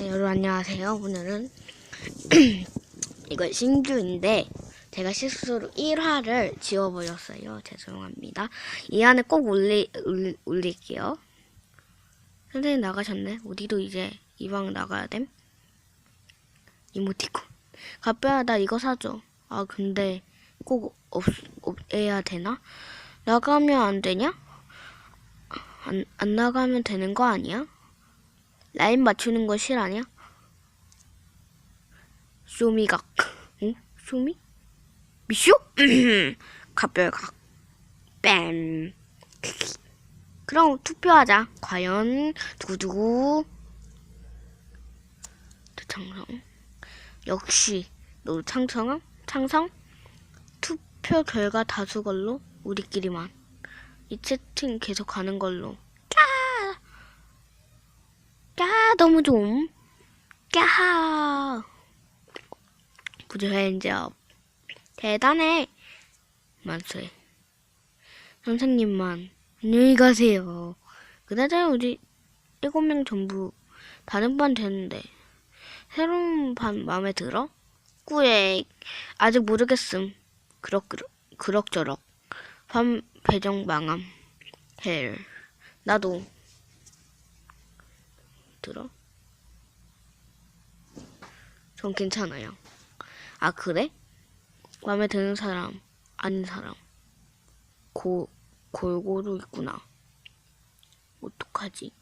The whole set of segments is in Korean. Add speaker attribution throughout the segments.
Speaker 1: 네, 여러분 안녕하세요. 오늘은 이거 신규인데 제가 실수로 1화를 지워버렸어요. 죄송합니다. 이 안에 꼭 올리, 올리, 올릴게요. 선생님 나가셨네. 우리도 이제 이 방 나가야 됨. 이모티콘. 가뼈야 나 이거 사줘. 아 근데 꼭 없, 없애야 되나? 나가면 안 되냐? 안, 안 나가면 되는 거 아니야? 라인 맞추는 거 실화냐? 쇼미각. 응? 쇼미? 미쇼? 갑별각. 뺨. 그럼 투표하자. 과연 두구두구. 창성. 역시 너 창성? 창성? 투표 결과 다수 걸로 우리끼리만. 이 채팅 계속 가는 걸로. 까 너무 좀. 까. 부조현접 대단해. 만세. 선생님만 안녕히 가세요. 그나저나 우리 일곱 명 전부 다른 반 되는데 새로운 반 마음에 들어? 꾸액 아직 모르겠음. 그럭 그럭 그럭저럭 반 배정 망함. 헬 나도 들어? 전 괜찮아요. 아, 그래? 마음에 드는 사람, 아닌 사람. 고, 골고루 있구나. 어떡하지?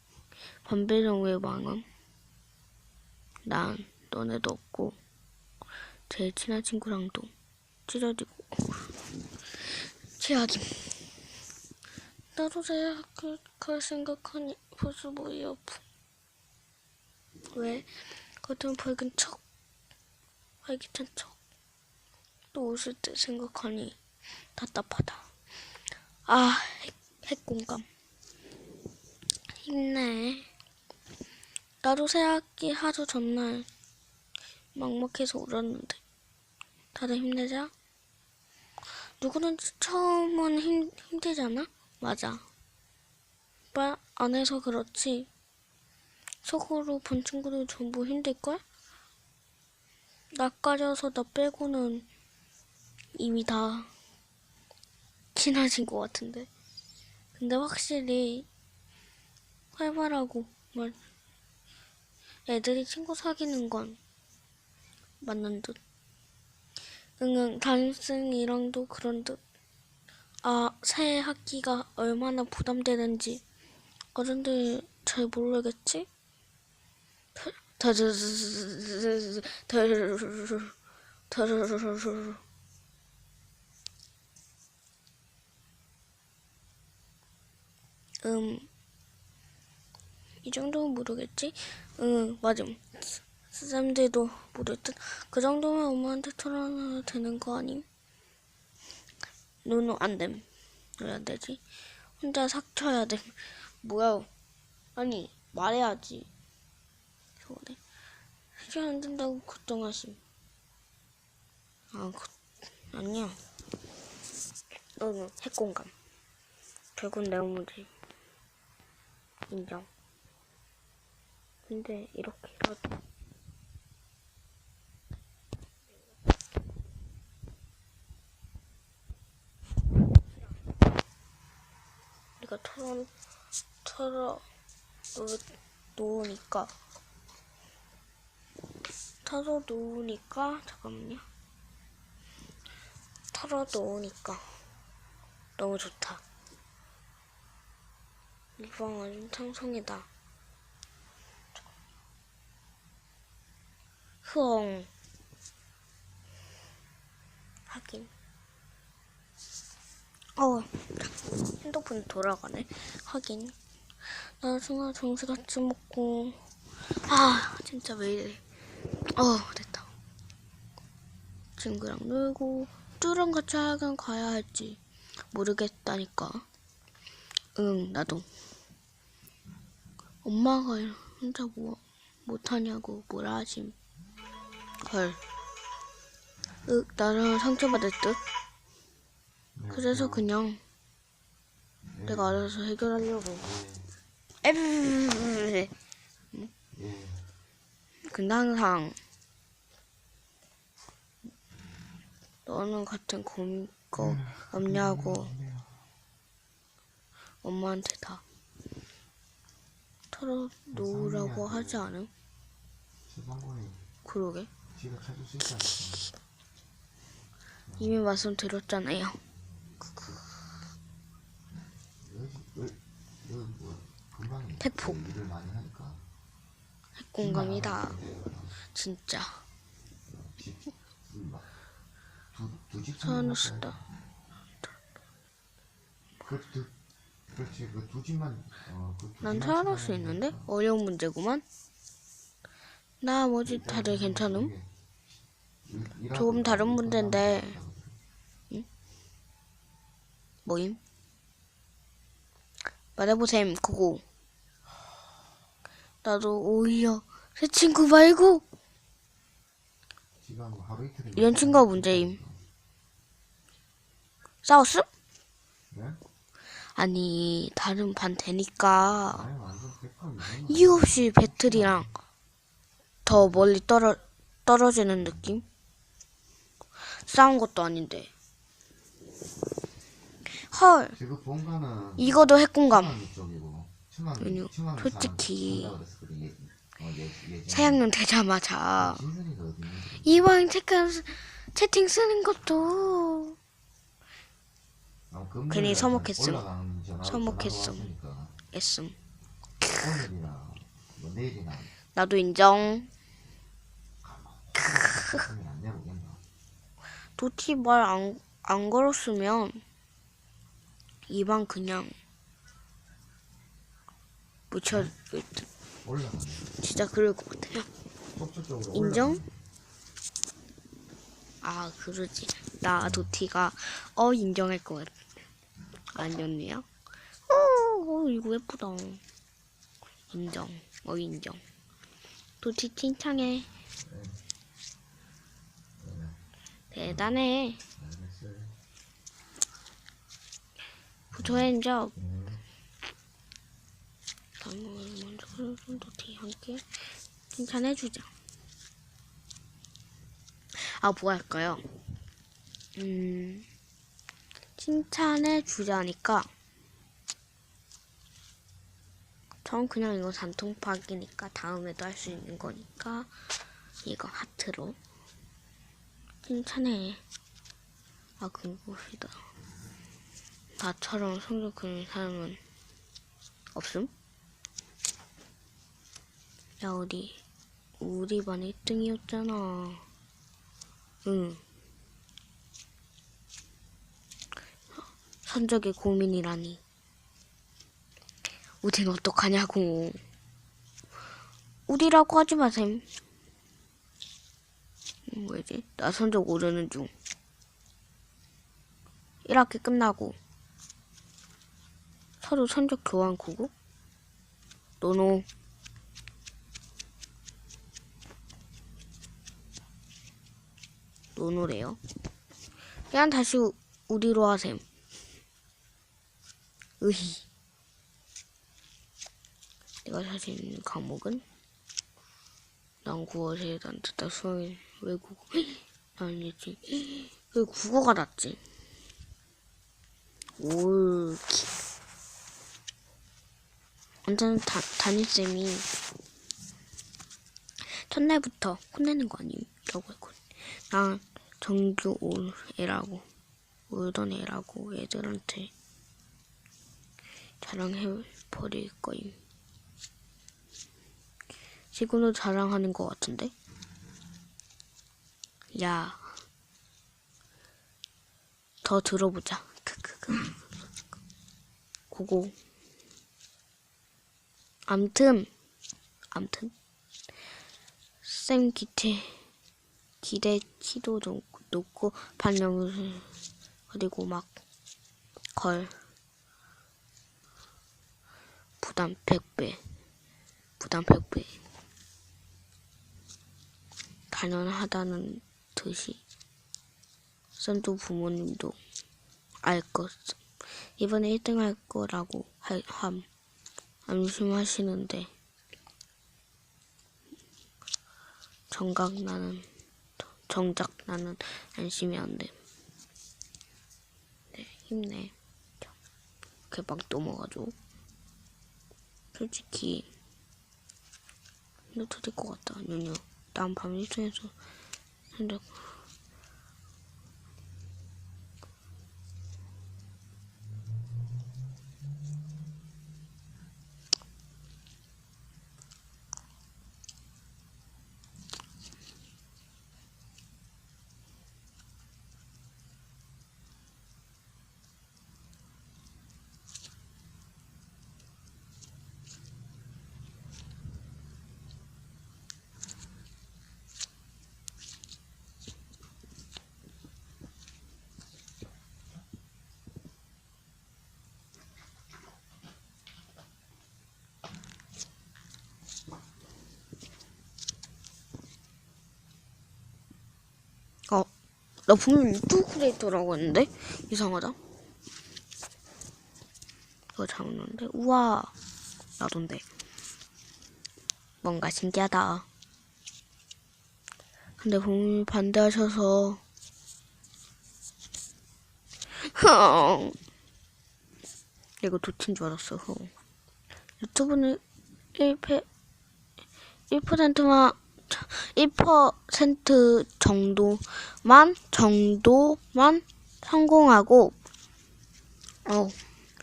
Speaker 1: 반배정 왜 망함? 난 너네도 없고, 제일 친한 친구랑도 찢어지고, 최악임. 나도 대학교 갈 생각하니 벌써 머리 아프. 왜? 겉은 밝은 척, 활기찬 척. 또 웃을 때 생각하니 답답하다. 아, 핵, 핵 공감. 힘내. 나도 새학기 하루 전날 막막해서 울었는데 다들 힘내자. 누구든지 처음은 힘, 힘들잖아? 맞아. 말 안 해서 그렇지. 속으로 본 친구들 전부 힘들걸? 낯가려서 나 빼고는 이미 다 친해진 것 같은데. 근데 확실히 활발하고 말 애들이 친구 사귀는 건 맞는 듯. 응응 담임쌤이랑도 그런 듯. 아, 새 학기가 얼마나 부담되는지 어른들 잘 모르겠지? 음, 이 정도는 모르겠지? 응, 맞음. 사람들도 모를 듯. 그 정도면 엄마한테 털어놔도 되는 거 아님? 노노 안 됨. 왜 안 되지? 혼자 삭쳐야 됨. 뭐야? 아니, 말해야지. 저거네. 시간 안 된다고 걱정하심. 아, 그, 아니야. 너는 핵공감. 결국 내 문제. 인정. 근데 이렇게라도 우리가 털어 털어 놓, 놓으니까 털어 놓으니까 잠깐만요. 털어 놓으니까 너무 좋다. 이방 아주 창성이다. 흐엉. 하긴. 어, 핸드폰 돌아가네. 하긴. 나 순간 정시같이 먹고. 아, 진짜 왜 이래. 어, 됐다. 친구랑 놀고, 뚜랑 같이 학원 가야 할지 모르겠다니까. 응, 나도. 엄마가 혼자 뭐, 못하냐고 뭐라 하심. 헐. 으, 나랑 상처받을 듯? 그래서 그냥 내가 알아서 해결하려고. 에브브브브브. 근데 항상 너는 같은 고민 거 없냐고 엄마한테 다 털어놓으라고 하지 않음? 그러게? 이미 말씀드렸잖아요.
Speaker 2: 여기 여기 여기 뭐 금방
Speaker 1: 택포.
Speaker 2: 일을 많이 하니까.
Speaker 1: 공감이다. 진짜 쓰다
Speaker 2: 그두 그렇지. 그 두 집만 어그
Speaker 1: 난 살아날 수 있는데? 어려운 문제구만. 나머지? 다들 괜찮음? 조금 다른 문제인데. 뭐임? 말해보셈 그거 나도 오히려 새 친구 말고
Speaker 2: 지가 뭐 하루 이틀
Speaker 1: 이런 친구가 문제임 싸웠음?
Speaker 2: 네?
Speaker 1: 아니 다른 반 되니까
Speaker 2: 아니 완전 100%
Speaker 1: 이유 없이 배틀이랑 더 멀리 떨어 떨어지는 느낌? 싸운 것도 아닌데 헐
Speaker 2: 지금 본가는
Speaker 1: 이거도 핵공감
Speaker 2: 쪽이고
Speaker 1: 아니요,
Speaker 2: 천안
Speaker 1: 솔직히
Speaker 2: 그랬었거든. 예, 어, 예, 예전에.
Speaker 1: 4학년 되자마자
Speaker 2: 있는지
Speaker 1: 이왕 채팅, 채팅 쓰는 것도
Speaker 2: 아,
Speaker 1: 괜히 서먹했음. 서먹했음.
Speaker 2: 오늘이나 뭐
Speaker 1: 나도 인정. 도티 말안 안 걸었으면 이방 그냥 묻혀 진짜 그럴 것 같아요. 인정? 아 그러지. 나 도티가 어 인정할 것 같... 아 니었네요? 어, 어 이거 예쁘다. 인정. 어 인정. 도티 칭찬해. 대단해. 부처행적.
Speaker 2: 음,
Speaker 1: 당근을 먼저 그런 도티 함께 칭찬해주자. 아 뭐 할까요? 음 칭찬해주자니까 전 그냥 이거 단통파기니까 다음에도 할 수 있는 거니까 이거 하트로 칭찬해. 아 그것이다. 나처럼 성적 그런 사람은 없음? 야 우리 우리 반 1등이었잖아. 응 성적에 고민이라니. 우린 어떡하냐고. 우리라고 하지 마셈. 음, 뭐지? 나 성적 오르는 중. 1학기 끝나고. 서로 성적 교환 구고 노노. 노노래요? 그냥 다시 우- 우리로 하셈 으히 내가 자신 있는 과목은 난 제일 안 듣다. 수학이 외국어 아니지 왜 국어가 낫지? 옳지 완전 다, 담임쌤이 첫날부터 혼내는 거 아니라고 했거든. 난 정규 올 애라고 울던 애라고 애들한테 자랑해 버릴 거임. 지금도 자랑하는 것 같은데? 야 더 들어보자. 고고 암튼 암튼. 쌤 기대 기대치도 높고, 높고 반영을 그리고 막 걸 부담 100배 부담 100배 당연하다는 듯이 쌤도 부모님도 알 것. 이번에 1등 할 거라고 할, 함. 안심하시는데 정각 나는 정작 나는 안심이 안 돼. 네, 힘내. 이렇게 막 넘어가죠. 솔직히 너 터질 것 같다, 뉴뉴. 난밤 1층에서 생각 어, 나 분명 유튜브 크리에이터라고 했는데 이상하다. 이거 잘못는데 우와 나돈데 뭔가 신기하다. 근데 부모님이 반대하셔서 흥 이거 도친 줄 알았어. 흥. 유튜브는 1패 1%만 1% 정도만 정도만 성공하고 어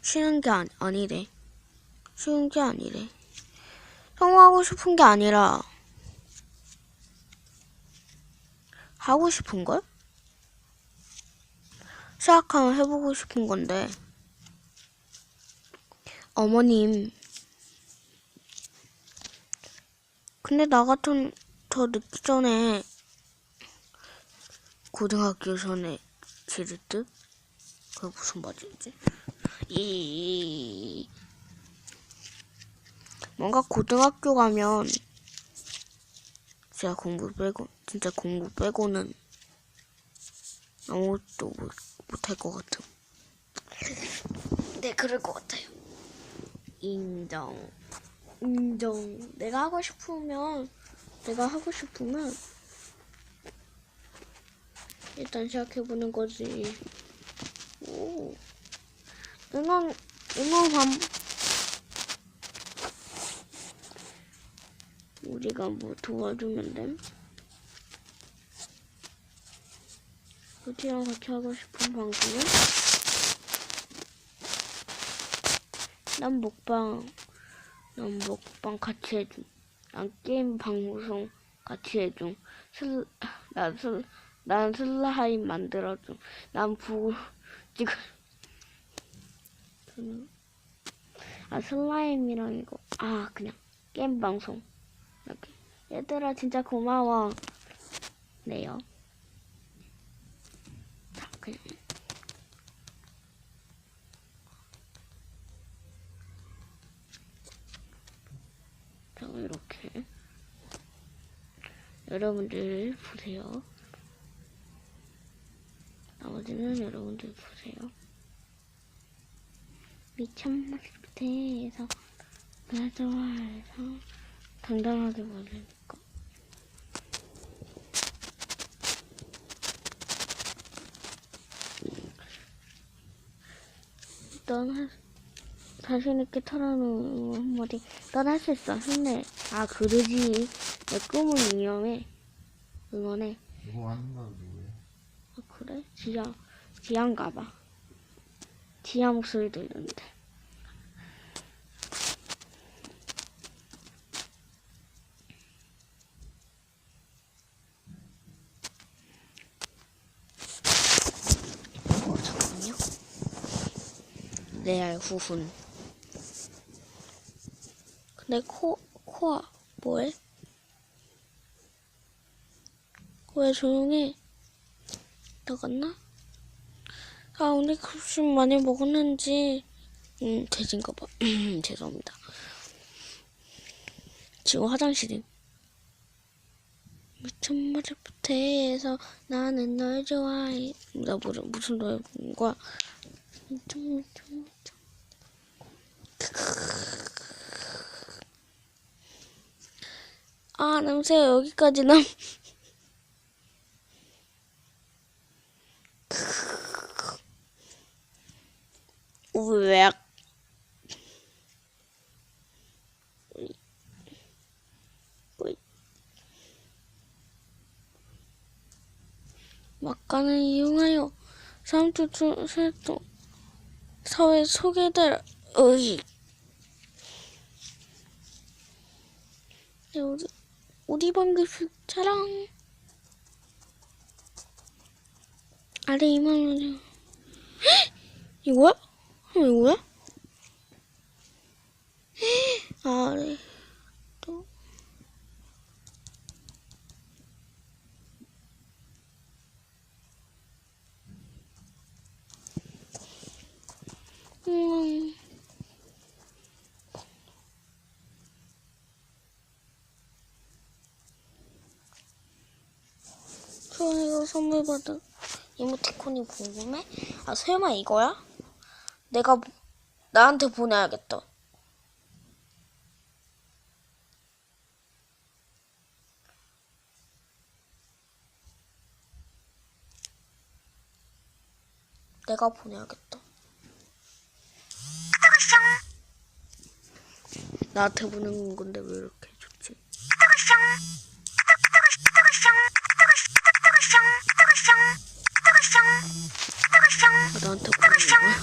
Speaker 1: 쉬는 게 아니, 아니래. 쉬운 게 아니래. 성공하고 싶은 게 아니라 하고 싶은 걸? 생각하면 해보고 싶은 건데 어머님. 근데 나 같은 더 늦기 전에 고등학교 전에 지르트? 그게 무슨 말이지? 이 뭔가 고등학교 가면 진짜 공부 빼고 진짜 공부 빼고는 아무것도 못, 못할 것 같음. 네, 그럴 것 같아요. 인정. 인정. 내가 하고 싶으면, 내가 하고 싶으면, 일단 시작해보는 거지. 오. 응원, 응원 반, 우리가 뭐 도와주면 됨? 우리랑 같이 하고 싶은 방송은? 난 먹방, 난 먹방 같이 해줌. 난 게임 방송 같이 해줌. 슬, 난 슬, 난 슬라임 만들어줌. 난 부, 지금, 아, 슬라임이랑 이거, 아, 그냥, 게임 방송. 이렇게. 얘들아, 진짜 고마워. 네요. 자, 그냥. 자, 이렇게. 여러분들 보세요. 나머지는 여러분들 보세요. 미천마스테에서 나 좋아해서 당당하게 말하니까. 넌 할, 자신 있게 털어놓은 한마디. 넌 할 수 있어. 힘내. 아, 그러지. 내 꿈은 위험해. 응원해.
Speaker 2: 이거 한다 누구야?
Speaker 1: 아, 그래? 지야, 지야인가 봐. 지야 목소리 들리는데. 레알 후훈. 근데 코, 코아, 뭐해? 왜 조용해? 나갔나? 아, 오늘 급식 많이 먹었는지, 음, 돼지인가 봐. 죄송합니다. 지금 화장실임. 미천 말을 못해서 나는 널 좋아해. 나 무슨, 무슨 노래 부른 거야? 미천, 미천, 미천. 아, 냄새가 여기까지 남. 왜? 막간을 이용하여 삼투 세통 사회 소개될 어이 네, 우리 우리 방금 자랑 아래 이만 원이야 이거야? 어, 이거야? 아래 또 음. 저 이거 선물 받은 이모티콘이 궁금해? 아 설마 이거야? 내가 보- 나한테 보내야겠다. 내가 보내야겠다. 나한테 보낸 건데 왜 이렇게 좋지? 아, 나한테 보내는 거야?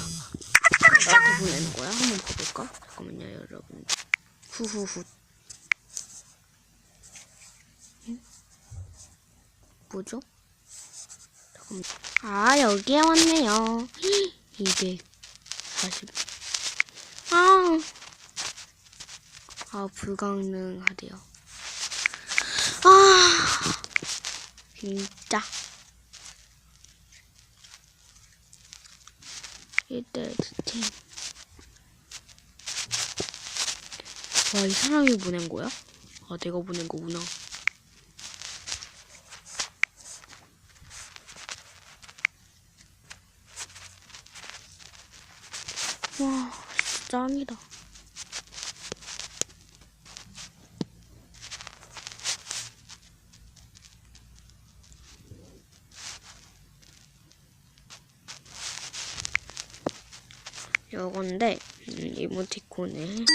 Speaker 1: 나한테 보내는 거야? 한번 봐볼까? 잠깐만요, 여러분. 후후후. 응? 뭐죠? 아, 여기에 왔네요. 240. 아. 아, 불가능하대요. 아. 진짜. 이때 팀. 와, 이 사람이 보낸 거야? 아, 내가 보낸 거구나. 와, 진짜 짱이다. 요건데 음, 이모티콘을